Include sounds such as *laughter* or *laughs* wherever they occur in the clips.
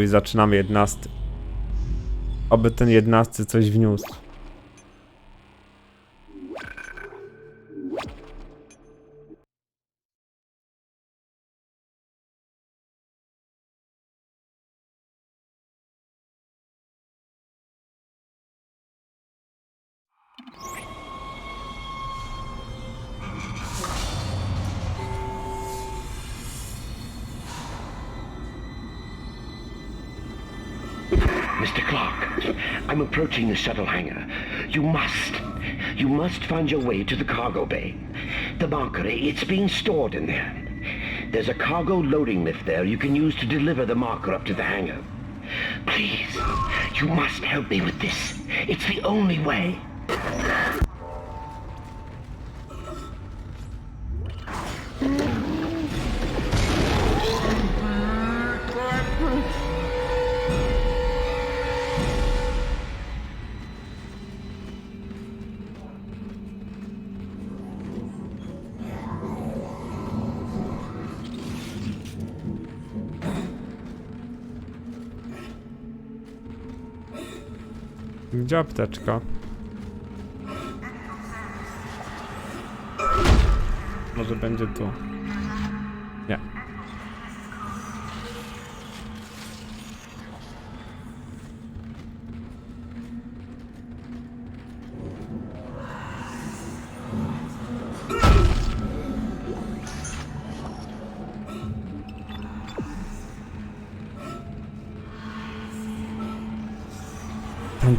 I zaczynamy jedenasty. Oby ten jedenasty coś wniósł. Approaching the shuttle hangar. You must, you must find your way to the cargo bay. The marker, it's being stored in there. There's a cargo loading lift there you can use to deliver the marker up to the hangar. Please, you must help me with this. It's the only way. Gdzie apteczka? Może będzie tu.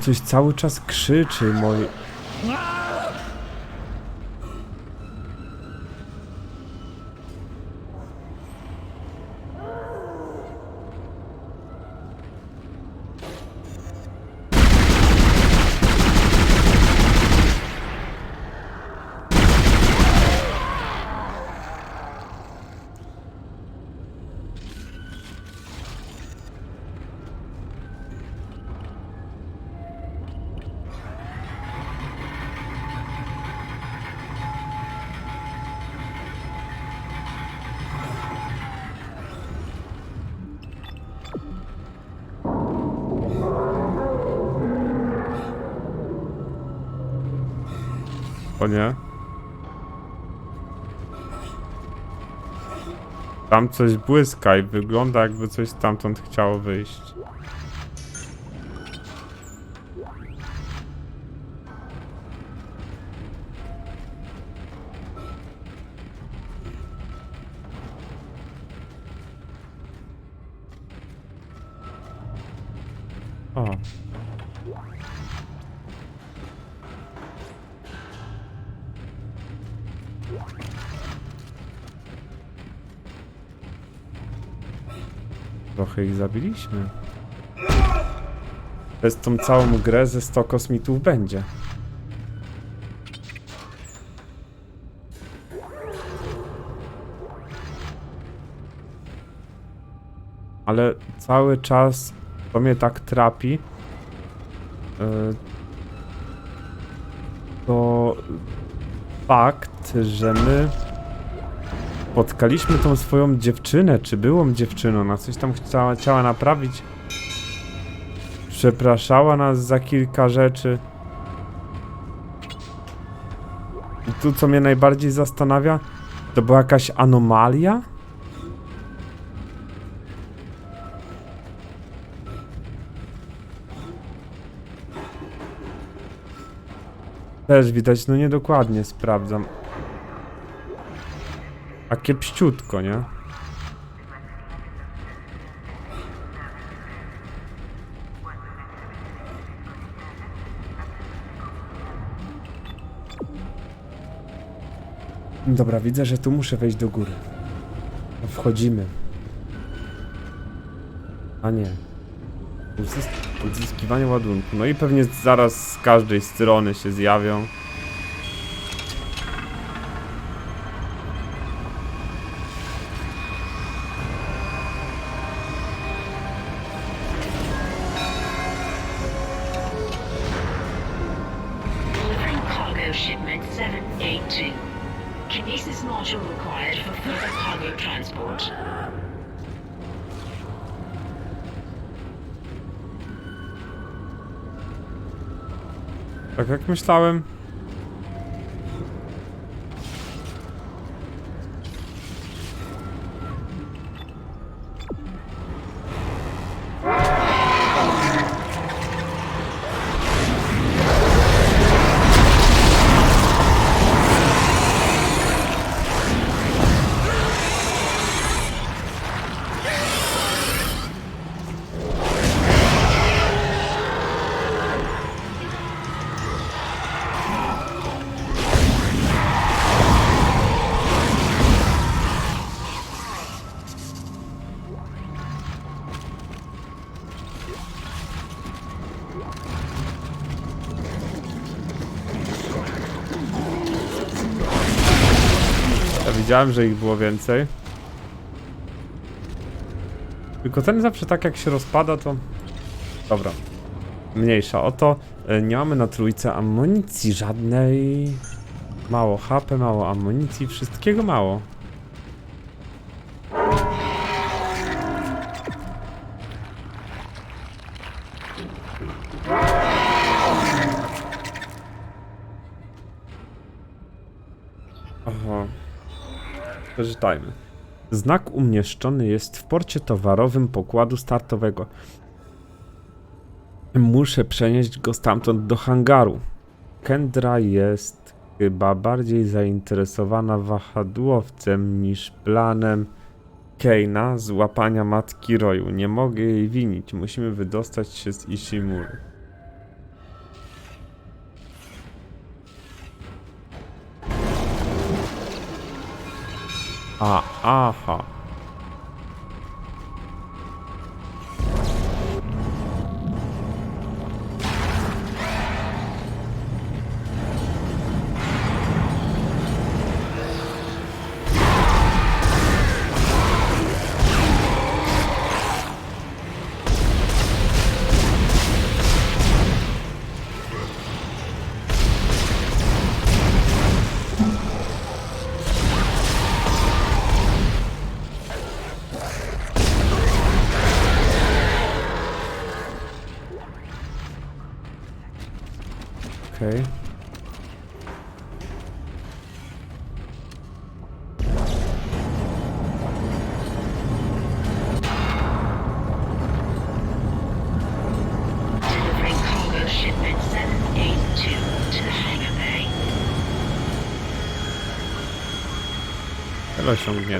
Coś cały czas krzyczy, moi. Nie. Tam coś błyska i wygląda jakby coś stamtąd chciało wyjść. Trochę ich zabiliśmy. Przez tą całą grę ze 100 kosmitów będzie. Ale cały czas to mnie tak trapi. Yy, To fakt, że my spotkaliśmy tą swoją dziewczynę, czy byłą dziewczyną, na coś tam chciała, chciała naprawić. Przepraszała nas za kilka rzeczy. I tu, co mnie najbardziej zastanawia, to była jakaś anomalia? Też widać, no niedokładnie sprawdzam. A kiepściutko, nie? Dobra, widzę, że tu muszę wejść do góry. Wchodzimy. A nie. Uzysk- Uzyskiwanie ładunku. No i pewnie zaraz z każdej strony się zjawią. Tak widziałem, że ich było więcej. Tylko ten zawsze tak jak się rozpada, to... Dobra. Mniejsza. Oto e, nie mamy na trójce amunicji żadnej. Mało HP, mało amunicji, wszystkiego mało. Aha. Przeczytajmy. Znak umieszczony jest w porcie towarowym pokładu startowego. Muszę przenieść go stamtąd do hangaru. Kendra jest chyba bardziej zainteresowana wahadłowcem niż planem Keina złapania matki Roju. Nie mogę jej winić. Musimy wydostać się z Ishimuru. A, aha.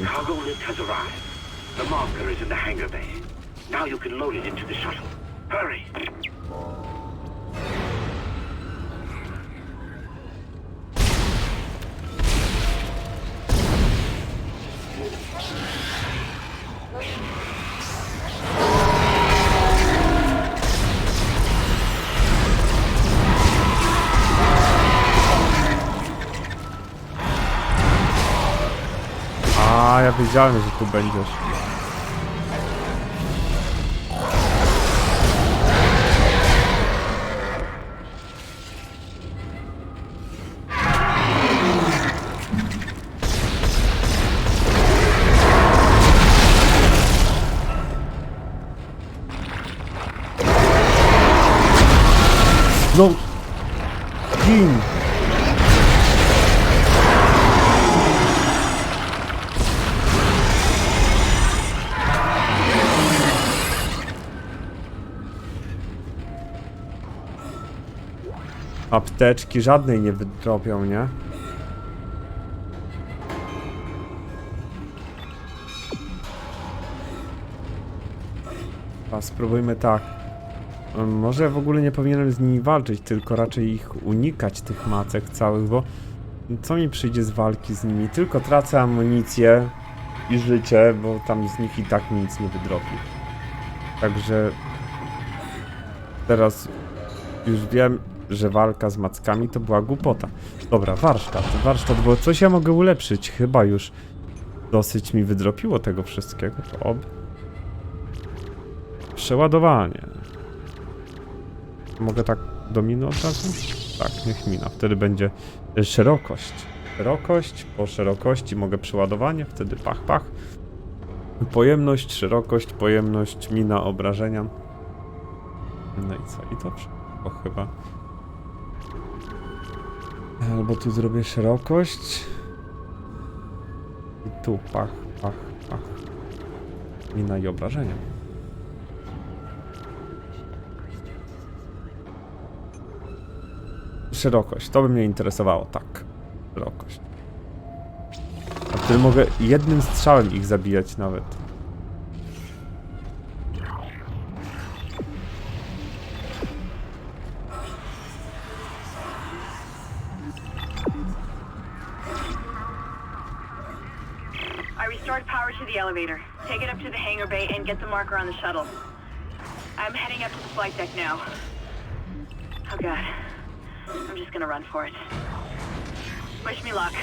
Cargo lift has arrived. The marker is in the hangar bay. Now you can load it into the shuttle. Ja wiedziałem, że tu będziesz. Apteczki żadnej nie wydrobią, nie? A spróbujmy tak. Em, Może w ogóle nie powinienem z nimi walczyć, tylko raczej ich unikać, tych macek całych, bo co mi przyjdzie z walki z nimi? Tylko tracę amunicję i życie, bo tam z nich i tak nic nie wydrobi. Także teraz już wiem, że walka z mackami to była głupota. Dobra, warsztat. Warsztat, bo coś ja mogę ulepszyć. Chyba już dosyć mi wydropiło tego wszystkiego. To ob. Przeładowanie. Mogę tak do miny od razu? Tak, niech mina. Wtedy będzie szerokość. Szerokość, po szerokości mogę przeładowanie, wtedy pach, pach. Pojemność, szerokość, pojemność, mina, obrażenia. No i co? I to wszystko chyba. Albo tu zrobię szerokość. I tu pach, pach, pach. Mina i obrażenia. Szerokość, to by mnie interesowało, tak. Szerokość. A wtedy mogę jednym strzałem ich zabijać nawet. Marker on the shuttle. I'm heading up to the flight deck now. Oh god. I'm just gonna run for it. Wish me luck.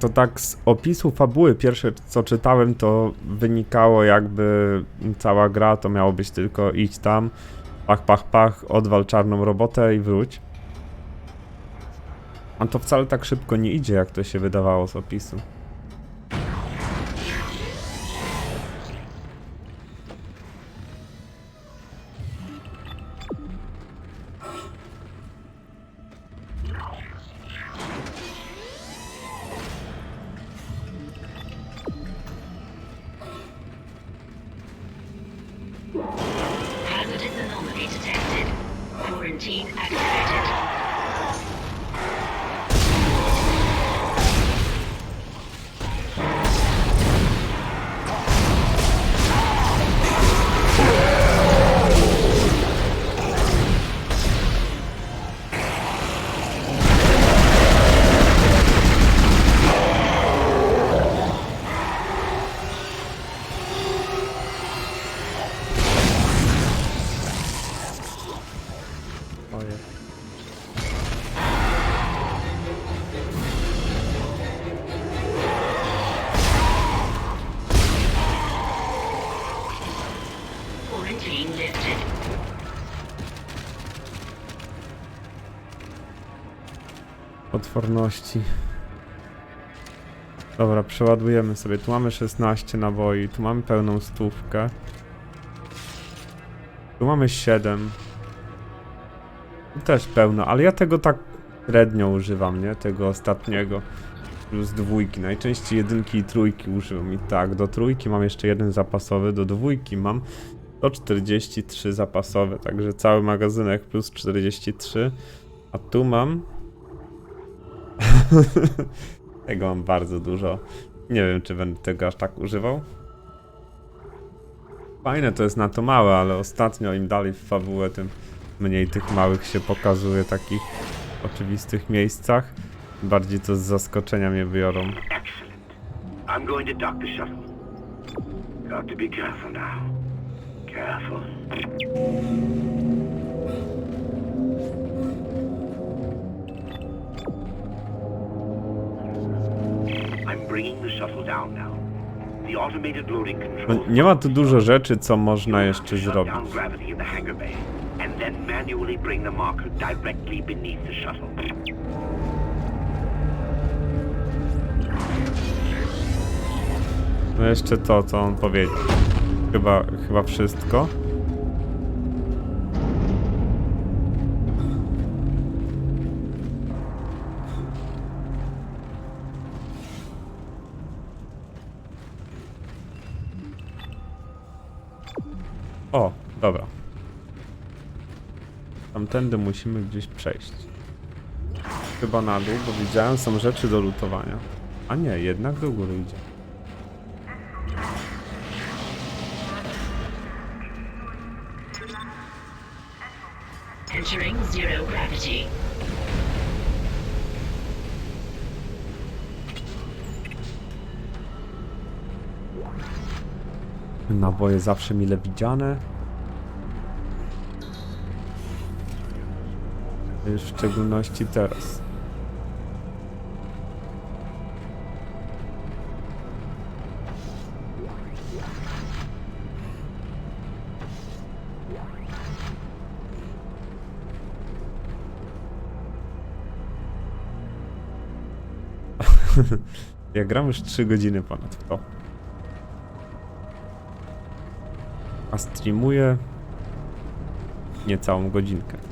To tak z opisu fabuły pierwsze co czytałem to wynikało jakby cała gra to miało być tylko idź tam, pach pach pach, odwal czarną robotę i wróć. A to wcale tak szybko nie idzie jak to się wydawało z opisu. Potworności. Dobra, przeładujemy sobie. Tu mamy 16 naboi, tu mamy pełną stówkę. Tu mamy 7. Tu też pełno, ale ja tego tak średnio używam, nie? Tego ostatniego. Plus dwójki. Najczęściej jedynki i trójki używam. I tak, do trójki mam jeszcze jeden zapasowy, do dwójki mam 143 zapasowe, także cały magazynek plus 43. A tu mam *laughs* tego mam bardzo dużo. Nie wiem, czy będę tego aż tak używał. Fajne to jest na to małe, ale ostatnio im dalej w fabułę, tym mniej tych małych się pokazuje takich oczywistych miejscach. Bardziej to z zaskoczenia mnie wybiorą. I'm going to dock the shuttle. Got to be careful now. Careful. No, nie ma tu dużo rzeczy, co można jeszcze zrobić. No jeszcze to, co on powiedział. Chyba, chyba wszystko. Tamtędy musimy gdzieś przejść. Chyba na dół, bo widziałem, są rzeczy do lutowania. A nie, jednak do góry idzie. Entering zero gravity. Naboje zawsze mile widziane. W szczególności teraz. *laughs* ja gram już 3 godziny ponad to. A streamuję niecałą godzinkę.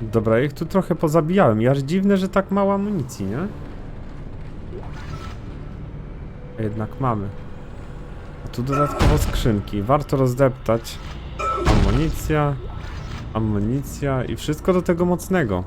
Dobra, ich tu trochę pozabijałem. I dziwne, że tak mało amunicji, nie? A jednak mamy. A tu dodatkowo skrzynki. Warto rozdeptać. Amunicja. Amunicja i wszystko do tego mocnego.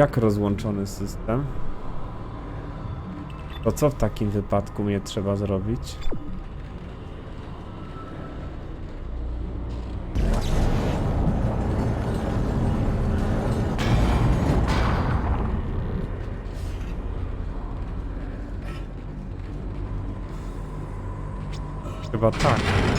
Jak rozłączony system? To co w takim wypadku mnie trzeba zrobić? Chyba tak.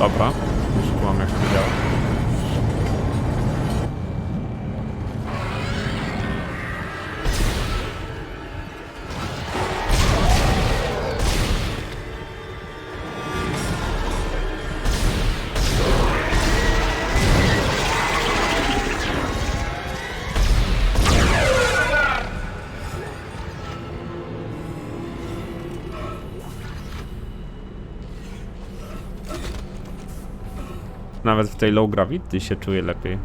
Dobra, Nawet w tej low gravity się czuję lepiej.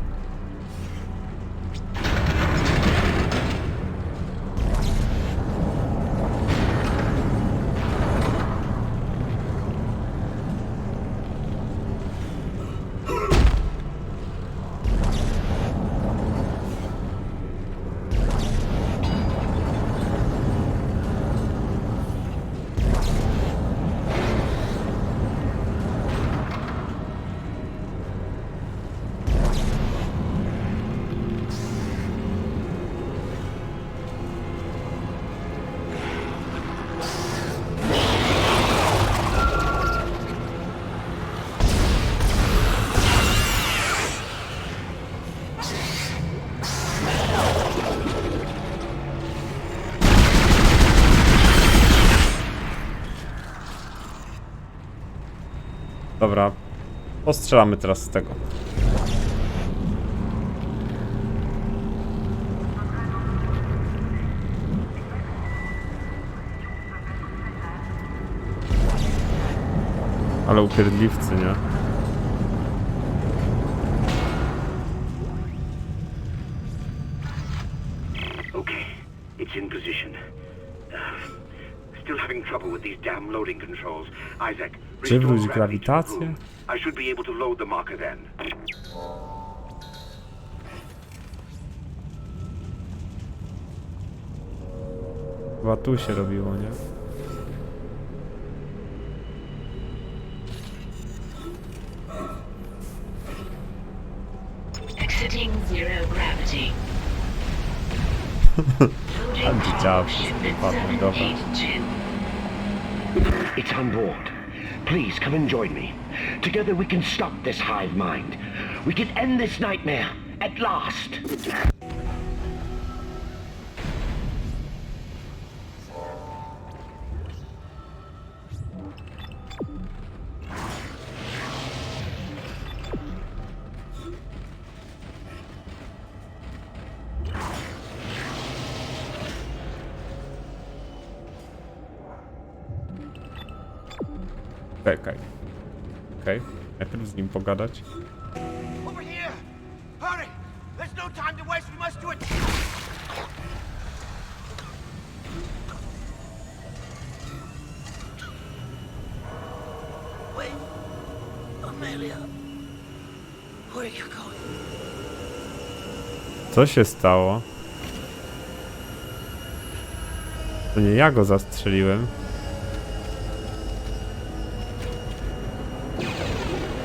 Ostrzelamy teraz z tego. Ale upierdliwcy, nie? Okay, it's in position. Uh, still having trouble with these damn loading controls. Isaac, Przywróć grawitację. I should be able to load the marker then. Chyba tu się robiło, nie? Exiting zero gravity. Shipment Fucking dobra. 782. It's on board. Please come and join me. Together we can stop this hive mind. We can end this nightmare at last. Czekaj. Okej, najpierw z nim pogadać. No? Co się stało? To nie ja go zastrzeliłem.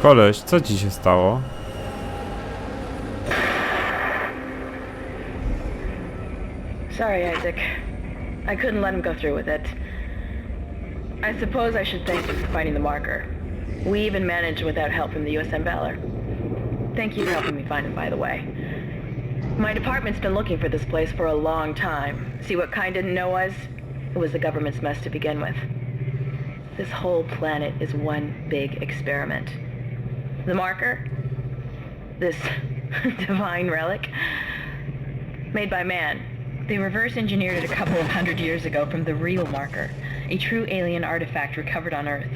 Koleś, co ci się stało? Sorry, Isaac. I couldn't let him go through with it. I suppose I should thank you for finding the marker. We even managed without help from the USM Valor. Thank you for helping me find him, by the way. My department's been looking for this place for a long time. See what Kind didn't know was? It was the government's mess to begin with. This whole planet is one big experiment. The marker? This *laughs* divine relic? Made by man. They reverse engineered it a couple of hundred years ago from the real marker, a true alien artifact recovered on Earth.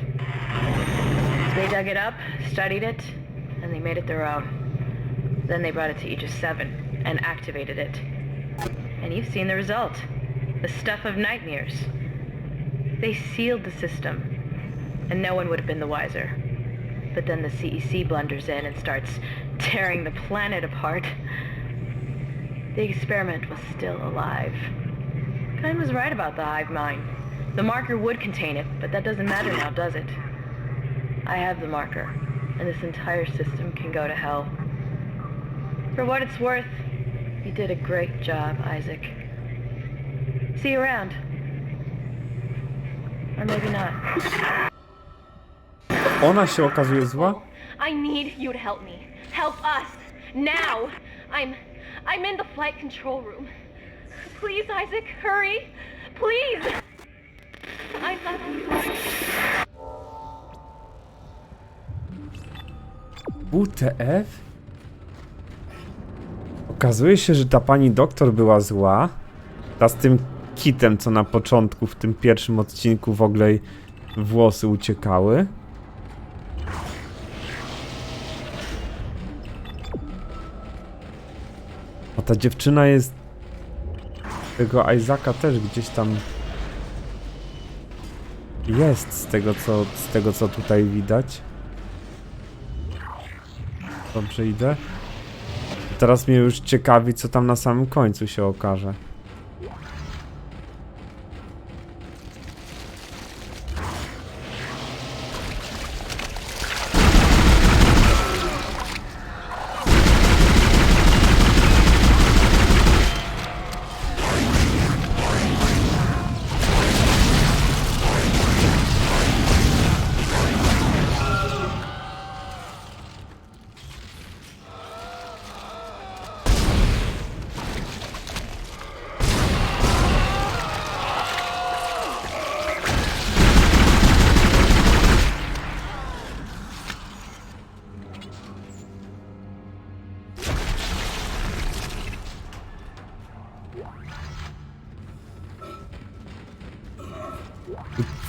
They dug it up, studied it, and they made it their own. Then they brought it to Aegis 7 and activated it. And you've seen the result. The stuff of nightmares. They sealed the system, and no one would have been the wiser. But then the CEC blunders in and starts tearing the planet apart. The experiment was still alive. Kine was right about the hive mind. The marker would contain it, but that doesn't matter now, does it? I have the marker, and this entire system can go to hell. For what it's worth, you did a great job, Isaac. See you around. Or maybe not. Ona się okazuje zła? I need you to help me. Help us. Now. I'm I'm in the flight control room. Please, Isaac, hurry. Please. I love you. WTF? Okazuje się, że ta pani doktor była zła. Ta z tym kitem, co na początku, w tym pierwszym odcinku w ogóle włosy uciekały. Ta dziewczyna jest... Tego Isaaca też gdzieś tam... Jest z tego co, z tego co tutaj widać. Dobrze idę. Teraz mnie już ciekawi, co tam na samym końcu się okaże.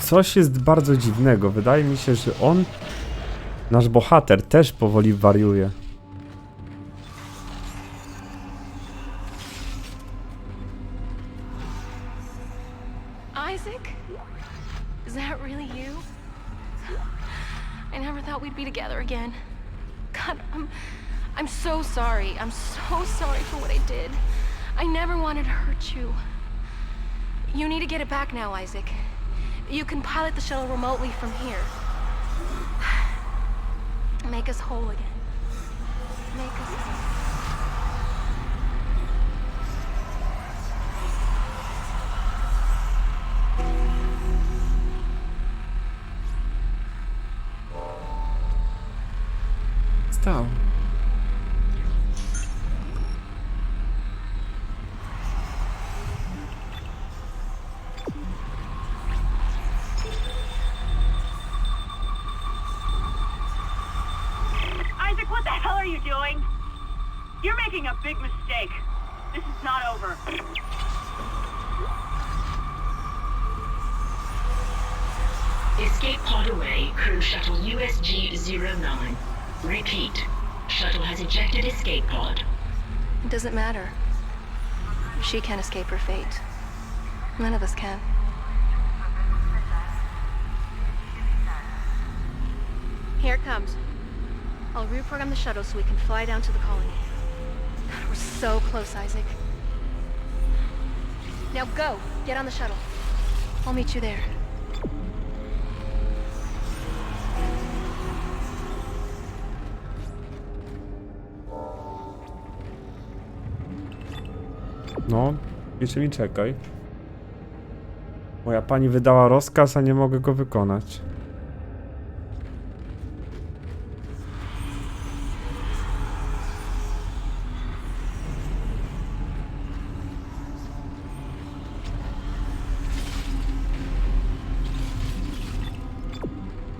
Coś jest bardzo dziwnego. Wydaje mi się, że on, nasz bohater, też powoli wariuje. You can pilot the shuttle remotely from here. *sighs* Make us whole again. Make us whole. She can't escape her fate. None of us can. Here it comes. I'll reprogram the shuttle so we can fly down to the colony. God, we're so close, Isaac. Now go! Get on the shuttle. I'll meet you there. No, jeszcze mi czekaj. Moja pani wydała rozkaz, a nie mogę go wykonać.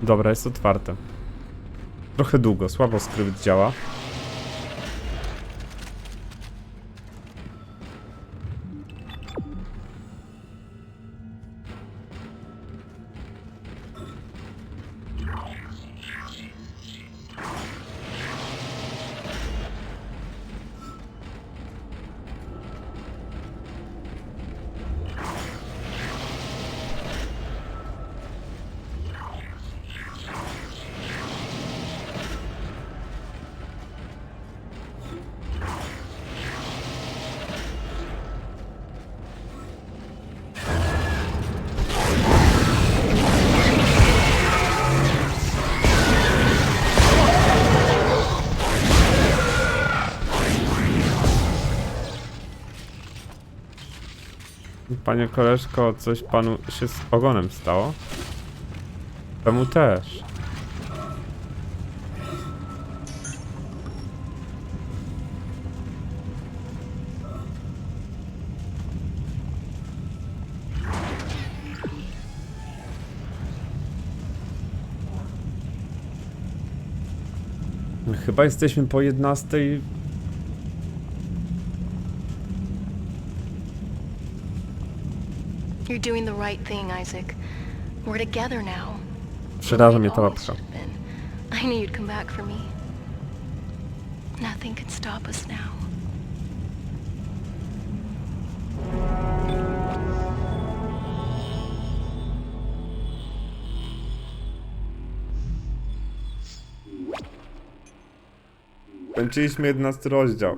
Dobra, jest otwarte. Trochę długo, słabo skrypt działa. Koleżko, coś panu się z ogonem stało? Temu też. Chyba jesteśmy po 11. Doing the right thing, Isaac. We're together now. Przeraża mnie ta We łapka. should've been. I knew you'd come back for me. Nothing can stop us now. Kończyliśmy 11 rozdział.